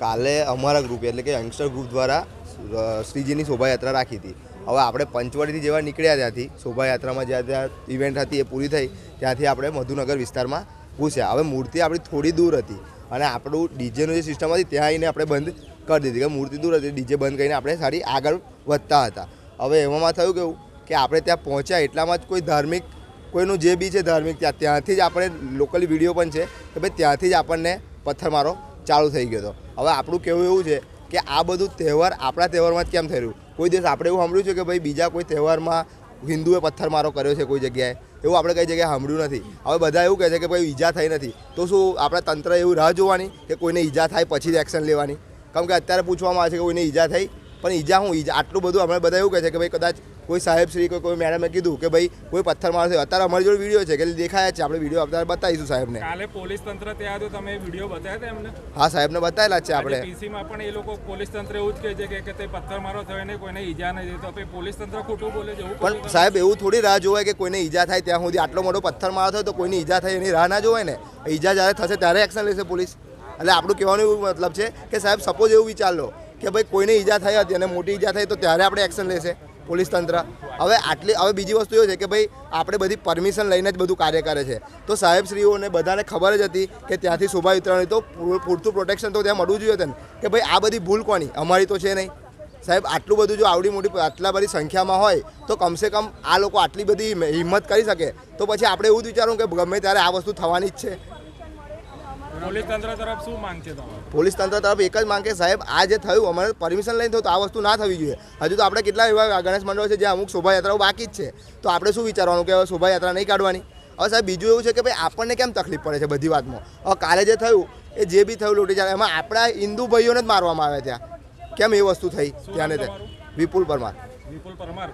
કાલે અમારા ગ્રુપ એટલે કે યંગસ્ટર ગ્રુપ દ્વારા શ્રીજીની શોભાયાત્રા રાખી હતી. હવે આપણે પંચવટીથી જેવા નીકળ્યા ત્યાંથી, શોભાયાત્રામાં જ્યાં ત્યાં ઇવેન્ટ હતી એ પૂરી થઈ, ત્યાંથી આપણે મધુનગર વિસ્તારમાં ઘૂસ્યા. હવે મૂર્તિ આપણી થોડી દૂર હતી અને આપણું ડીજેનું જે સિસ્ટમ હતી ત્યાં આવીને આપણે બંધ કરી દીધી. કે મૂર્તિ દૂર હતી, ડીજે બંધ કરીને આપણે સારી આગળ વધતા હતા. હવે એમાં થયું કેવું કે આપણે ત્યાં પહોંચ્યા એટલામાં જ કોઈ ધાર્મિક, કોઈનું જે બી છે ધાર્મિક, ત્યાં ત્યાંથી જ આપણે લોકલી વીડિયો પણ છે કે ભાઈ ત્યાંથી જ આપણને પથ્થરમારો ચાલુ થઈ ગયો હતો હવે આપણું કેવું એવું છે કે આ બધું તહેવાર આપણા તહેવારમાં કેમ થઈ રહ્યું કોઈ દિવસ આપણે એવું સાંભળ્યું છે કે ભાઈ બીજા કોઈ તહેવારમાં હિન્દુએ પથ્થરમારો કર્યો છે કોઈ જગ્યાએ? એવું આપણે કઈ જગ્યાએ સાંભળ્યું નથી. હવે બધા એવું કહે છે કે ભાઈ ઈજા થઈ નથી. તો શું આપણા તંત્ર એવું રાહ જોવાની કે કોઈને ઈજા થાય પછી જ એક્શન લેવાની? કેમ કે અત્યારે પૂછવામાં આવે છે કે કોઈને ઈજા થઈ? પણ ઈજા હું ઈજા આટલું બધું અમે બધા એવું કહે છે કે ભાઈ કદાચ કોઈ સાહેબ શ્રી કોઈ કોઈ મેડમે કીધું કે ભાઈ કોઈ પથ્થર મારશે અત્યારે અમારી જોડે વીડિયો છે કે દેખાયા છે. આપણે વીડિયો અત્યારે બતાવીશું સાહેબને. કાલે પોલીસ તંત્ર ત્યાં તો તમે વીડિયો બતાવ્યા એમને? હા સાહેબને બતાવેલા છે આપણે. પીસીમાં પણ એ લોકો પોલીસ તંત્ર એવું જ કહે છે કે- તે પથ્થર મારો થયો ને કોઈને ઈજા નહીં તો પોલીસ તંત્ર ખોટું બોલે છે પણ સાહેબ એવું થોડી રાહ જોવાય કે કોઈને ઈજા થાય ત્યાં સુધી આટલો મોટો પથ્થર મારો થયો તો કોઈને ઈજા થાય એની રાહ ના જોવાય ને? ઈજા જ્યારે થશે ત્યારે એક્શન લેશે પોલીસ. એટલે આપણું કહેવાનું એવું મતલબ છે કે સાહેબ સપોઝ એવું વિચાર લો કે ભાઈ કોઈને ઈજા થઈ હતી અને મોટી ઈજા થઈ તો ત્યારે આપણે એક્શન લેશે પોલીસ તંત્ર. હવે આટલી હવે બીજી વસ્તુ એ છે કે ભાઈ આપણે બધી પરમિશન લઈને જ બધું કાર્ય કરે છે. તો સાહેબશ્રીઓને બધાને ખબર જ હતી કે ત્યાંથી શોભા વિતરણ તો પૂરતું પ્રોટેક્શન તો ત્યાં મળવું જોઈએ હતું ને. કે ભાઈ આ બધી ભૂલ કોની? અમારી તો છે નહીં. સાહેબ, આટલું બધું જો આવડી મોટી આટલા બધી સંખ્યામાં હોય તો કમસે કમ આ લોકો આટલી બધી હિંમત કરી શકે. તો પછી આપણે એવું જ વિચારવું કે ગમે ત્યારે આ વસ્તુ થવાની જ છે. પોલીસ તંત્ર તરફ શું માંગ છે પોલીસ તંત્ર તરફ એક જ માંગ કે સાહેબ આ જે થયું અમારે પરમિશન લઈને થયું તો આ વસ્તુ ના થવી જોઈએ. હજુ તો આપણે કેટલા એવા ગણેશ મંડળો છે જે અમુક શોભાયાત્રાઓ બાકી જ છે. તો આપણે શું વિચારવાનું કે હવે શોભાયાત્રા નહીં કાઢવાની? હવે સાહેબ બીજું એવું છે કે ભાઈ આપણને કેમ તકલીફ પડે છે બધી વાતમાં? હવે કાલે જે થયું એ જે બી થયું લૂંટી ચાલે એમાં આપણા હિન્દુ ભાઈઓને જ મારવામાં આવ્યા ત્યાં કેમ એ વસ્તુ થઈ? ત્યાંને ત્યાં વિપુલ પરમાર. વિપુલ પરમાર?